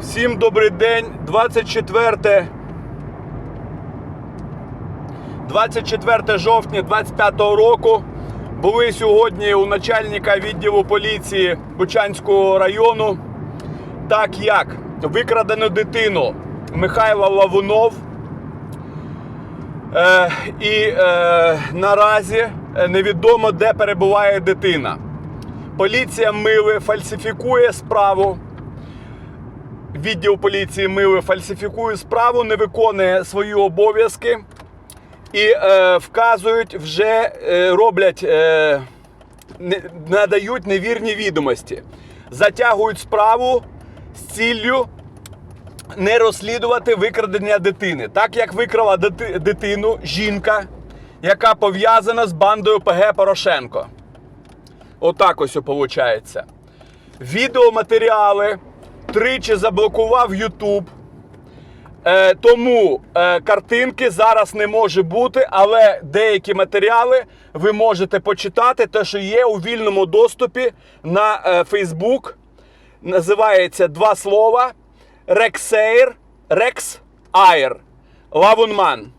Всім добрий день. 24 24 жовтня 25 року. Були сьогодні у начальника відділу поліції Бучанського району. Так як викрадено дитину Михайло Лавунов. Е, і е, наразі невідомо, де перебуває дитина. Поліція Мили фальсифікує справу. Відділ поліції Мили фальсифікує справу, не виконує свої обов'язки і е, вказують, вже е, роблять, е, не, надають невірні відомості, затягують справу з ціллю не розслідувати викрадення дитини, так як викрала дити- дитину жінка, яка пов'язана з бандою ПГ Порошенко. Отак ось виходить. Відеоматеріали тричі заблокував YouTube. Е, тому е, картинки зараз не може бути, але деякі матеріали ви можете почитати, те, що є у вільному доступі на е, Facebook. Називається два слова: Рексейр, Рекс Айр, Лавунман.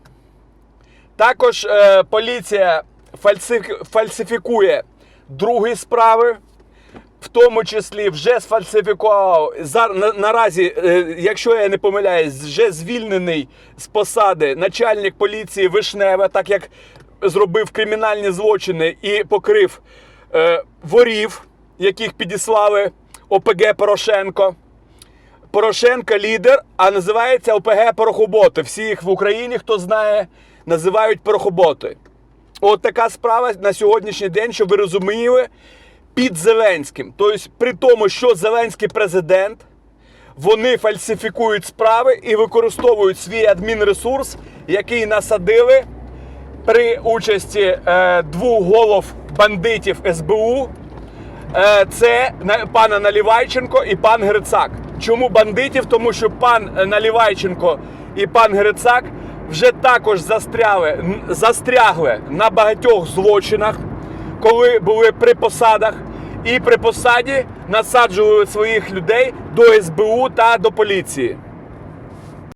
Також е, поліція фальсифі- фальсифікує другі справи, тому числі вже сфальсифікував на, наразі, е, якщо я не помиляюсь, вже звільнений з посади начальник поліції Вишневе, так як зробив кримінальні злочини і покрив е, ворів, яких підіслали ОПГ Порошенко. Порошенко лідер, а називається ОПГ Порохоботи. Всі їх в Україні, хто знає, називають порохоботи. От така справа на сьогоднішній день, щоб ви розуміли, під Зеленським. Тобто, при тому, що Зеленський президент, вони фальсифікують справи і використовують свій адмінресурс, який насадили при участі е, двох голов бандитів СБУ. Е, це на- пана Налівайченко і пан Грицак. Чому бандитів? Тому що пан е, Налівайченко і пан Грицак вже також застряли, застрягли на багатьох злочинах, коли були при посадах, і при посаді насаджували своїх людей до СБУ та до поліції.